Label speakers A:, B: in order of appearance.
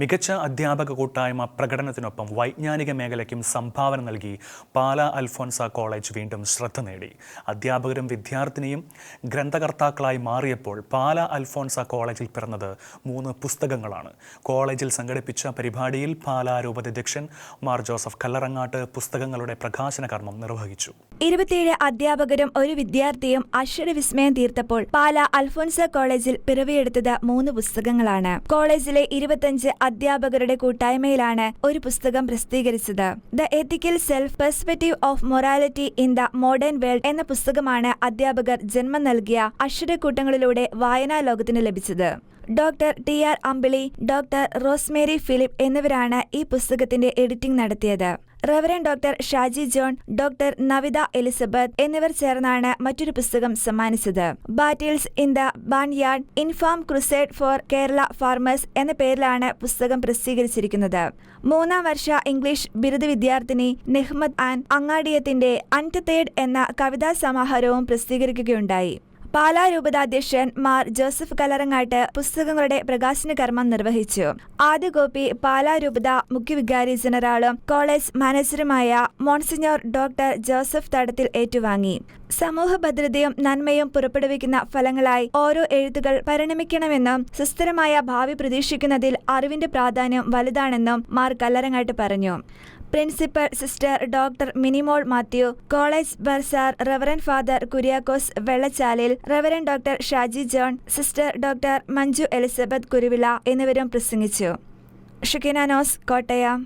A: മികച്ച അധ്യാപക കൂട്ടായ്മ പ്രകടനത്തിനൊപ്പം വൈജ്ഞാനിക മേഖലയ്ക്കും സംഭാവന നൽകി പാല അൽഫോൻസ കോളേജ് വീണ്ടും ശ്രദ്ധ നേടി. അധ്യാപകരും വിദ്യാർത്ഥിനിയും ഗ്രന്ഥകർത്താക്കളായി മാറിയപ്പോൾ പാല അൽഫോൻസ കോളേജിൽ പിറന്നത് മൂന്ന് പുസ്തകങ്ങളാണ്. കോളേജിൽ സംഘടിപ്പിച്ച പരിപാടിയിൽ പാല രൂപതാധ്യക്ഷൻ മാർ ജോസഫ് കല്ലറങ്ങാട്ട് പുസ്തകങ്ങളുടെ പ്രകാശന കർമ്മം നിർവഹിച്ചു.
B: ഇരുപത്തിയേഴ് അധ്യാപകരും ഒരു വിദ്യാർത്ഥിയും അക്ഷരവിസ്മയം തീർത്തപ്പോൾ പാല അൽഫോൻസ കോളേജിൽ പിറവിയെടുത്തത് മൂന്ന് പുസ്തകങ്ങളാണ്. കോളേജിലെ ഇരുപത്തഞ്ച് അധ്യാപകരുടെ കൂട്ടായ്മയിലാണ് ഒരു പുസ്തകം പ്രസിദ്ധീകരിച്ചത്. The ethical self perspective of morality in the modern world എന്ന പുസ്തകമാണ് അധ്യാപകർ ജന്മം നൽകിയ അക്ഷരക്കൂട്ടങ്ങളിലൂടെ വായനാ ലോകത്തിന് ലഭിച്ചത്. Doctor T R Ambili doctor Rosemary Philip എന്നിവരാണ് ഈ പുസ്തകത്തിന്റെ എഡിറ്റിംഗ് നടത്തിയത്. Reverend doctor Shaji John doctor Navitha Elizabeth എന്നിവർ ചേർന്നാണ് മറ്റൊരു പുസ്തകം സമ്മാനിച്ചത്. Battles in the barnyard Infam crusade for Kerala farmers എന്ന പേരിലാണ് പുസ്തകം പ്രസിദ്ധീകരിച്ചിരിക്കുന്നത്. മൂന്നാം വർഷ ഇംഗ്ലീഷ് ബിരുദ വിദ്യാർത്ഥിനി നെഹ്മദ് ആൻ അങ്ങാടിയത്തിന്റെ അൺടത്തേഡ് എന്ന കവിതാ സമാഹാരവും പ്രസിദ്ധീകരിക്കുകയുണ്ടായി. പാലാ രൂപതാധ്യക്ഷൻ മാർ ജോസഫ് കലറങ്ങാട്ട് പുസ്തകങ്ങളുടെ പ്രകാശന കർമ്മം നിർവഹിച്ചു. ആദ്യ കോപ്പി പാലാ രൂപത മുഖ്യവികാരി ജനറാളും കോളേജ് മാനേജറുമായ മോൺസിഞ്ഞോർ ഡോക്ടർ ജോസഫ് തടത്തിൽ ഏറ്റുവാങ്ങി. സമൂഹ ഭദ്രതയും നന്മയും പുറപ്പെടുവിക്കുന്ന ഫലങ്ങളായി ഓരോ എഴുത്തുകൾ പരിണമിക്കണമെന്നും സുസ്ഥിരമായ ഭാവി പ്രതീക്ഷിക്കുന്നതിൽ അറിവിന്റെ പ്രാധാന്യം വലുതാണെന്നും മാർ കല്ലറങ്ങാട്ട് പറഞ്ഞു. Principal sister doctor Minimol Mathew college bursar reverend father Kuriakose Vellachalil reverend doctor Shaji John sister doctor Manju Elizabeth Kuruvila എന്നിവരും പ്രസംഗിച്ചു. ഷുക്കിനാനോസ് കോട്ടയം.